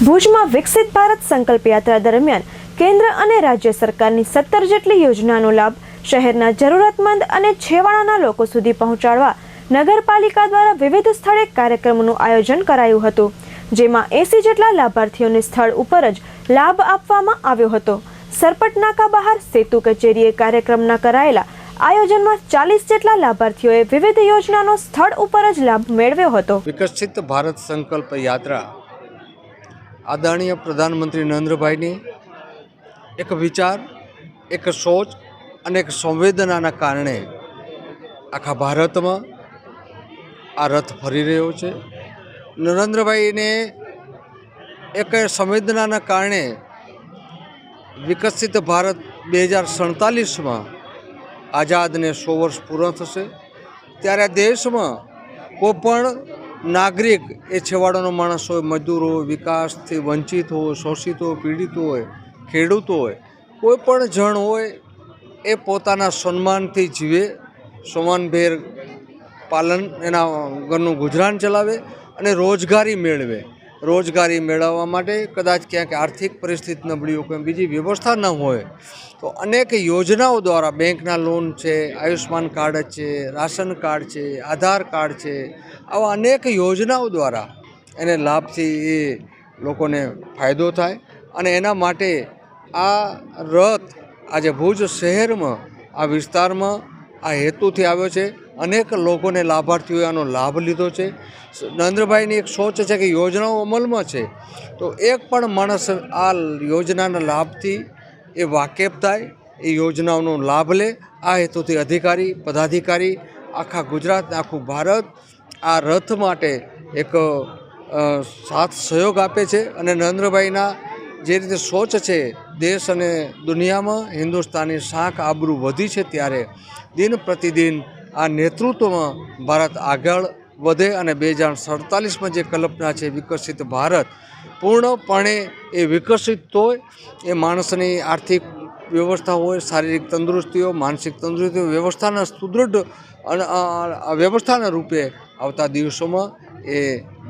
ભુજમાં વિકસિત ભારત સંકલ્પ યાત્રા દરમિયાન કેન્દ્ર અને રાજ્ય સરકારની સત્તર જેટલી યોજનાનો લાભ શહેરના જરૂરતમંદ અને છેવાડાના લોકો સુધી પહોંચાડવા નગરપાલિકા દ્વારા વિવિધ સ્થળે કાર્યક્રમોનું આયોજન કરાયું હતું, જેમાં એસી જેટલા લાભાર્થીઓને સ્થળ ઉપર જ લાભ આપવામાં આવ્યો હતો. સરપટનાકા બહાર સેતુ કચેરીએ કાર્યક્રમના કરાયેલા આયોજનમાં ચાલીસ જેટલા લાભાર્થીઓએ વિવિધ યોજનાનો સ્થળ ઉપર જ લાભ મેળવ્યો હતો. વિકસિત ભારત સંકલ્પ યાત્રા આદરણીય પ્રધાનમંત્રી નરેન્દ્રભાઈની એક વિચાર, એક સોચ અને એક સંવેદનાના કારણે આખા ભારતમાં આ રથ ફરી રહ્યો છે. નરેન્દ્રભાઈને એક સંવેદનાના કારણે વિકસિત ભારત બે હજાર સડતાલીસમાં આઝાદને સો વર્ષ પૂર્ણ થશે. ત્યારે દેશમાં કોઈ પણ નાગરિક એ છેવાડાનો માણસ હોય, મજૂર હોય, વિકાસથી વંચિત હોય, શોષિત હોય, પીડિત હોય, ખેડૂત હોય, કોઈ પણ જણ હોય, એ પોતાના સન્માનથી જીવે, સમાનભેર પાલન એના ઘરનું ગુજરાન ચલાવે અને રોજગારી મેળવે. રોજગારી મેળવવા માટે કદાચ ક્યાંક આર્થિક પરિસ્થિતિ નબળી હોય કોઈ બીજી વ્યવસ્થા ન હોય, તો અનેક યોજનાઓ દ્વારા બેંકના લોન છે આયુષ્માન કાર્ડ છે, રાશન કાર્ડ છે, આધાર કાર્ડ છે, આવા અનેક યોજનાઓ દ્વારા એને લાભથી એ લોકોને ફાયદો થાય અને એના માટે આ રથ આજે ભુજ શહેરમાં, આ વિસ્તારમાં આ હેતુથી આવ્યો છે. અનેક લોકોને લાભાર્થીઓએ આનો લાભ લીધો છે. નરેન્દ્રભાઈની એક સોચ છે કે યોજનાઓ અમલમાં છે. તો એક પણ માણસ આ યોજનાના લાભથી એ વાકેફ થાય, એ યોજનાઓનો લાભ લે. આ હેતુથી અધિકારી, પદાધિકારી, આખા ગુજરાત, આખું ભારત આ રથ માટે એક સાથ સહયોગ આપે છે અને નરેન્દ્રભાઈના જે રીતે સોચ છે દેશ અને દુનિયામાં હિન્દુસ્તાની શાખ આબરૂ વધી છે ત્યારે દિન પ્રતિદિન આ નેતૃત્વમાં ભારત આગળ વધે અને બે હજાર સડતાલીસમાં જે કલ્પના છે વિકસિત ભારત, પૂર્ણપણે એ વિકસિત હોય, એ માણસની આર્થિક વ્યવસ્થા હોય, શારીરિક તંદુરસ્તીઓ, માનસિક તંદુરસ્તીઓ, વ્યવસ્થાના સુદૃઢ અને વ્યવસ્થાના રૂપે આવતા દિવસોમાં એ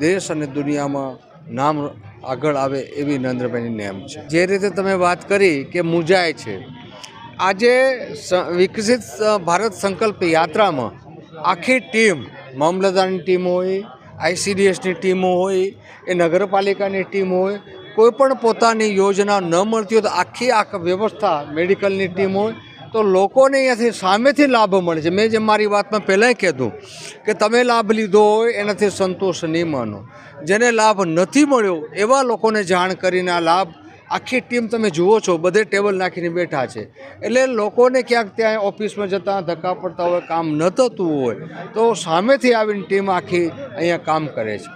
દેશ અને દુનિયામાં નામ આગળ આવે એવી નરેન્દ્રભાઈની નેમ છે. જે રીતે તમે વાત કરી કે મુજાય છે આજે વિકસિત ભારત સંકલ્પ યાત્રામાં આખી ટીમ, મામલતદારની ટીમ હોય આઈસીડીએસની ટીમો હોય, એ નગરપાલિકાની ટીમ હોય, કોઈ પણ પોતાની યોજના ન મળતી હોય તો આખી આખી વ્યવસ્થા મેડિકલની ટીમ હોય, તો લોકોને અહીંયાથી સામેથી લાભ મળે છે. મેં જે મારી વાતમાં પહેલાંય કીધું કે તમે લાભ લીધો હોય એનાથી સંતોષ નહીં માનો. જેને લાભ નથી મળ્યો એવા લોકોને જાણ કરીને આ લાભ આખી ટીમ તમે જુઓ છો, બધે ટેબલ નાખીને બેઠા છે. એટલે લોકોને ક્યાંક ત્યાં ઓફિસમાં જતાં ધક્કા પડતા હોય, કામ ન થતું હોય, તો સામેથી આવીને ટીમ આખી અહીંયા કામ કરે છે.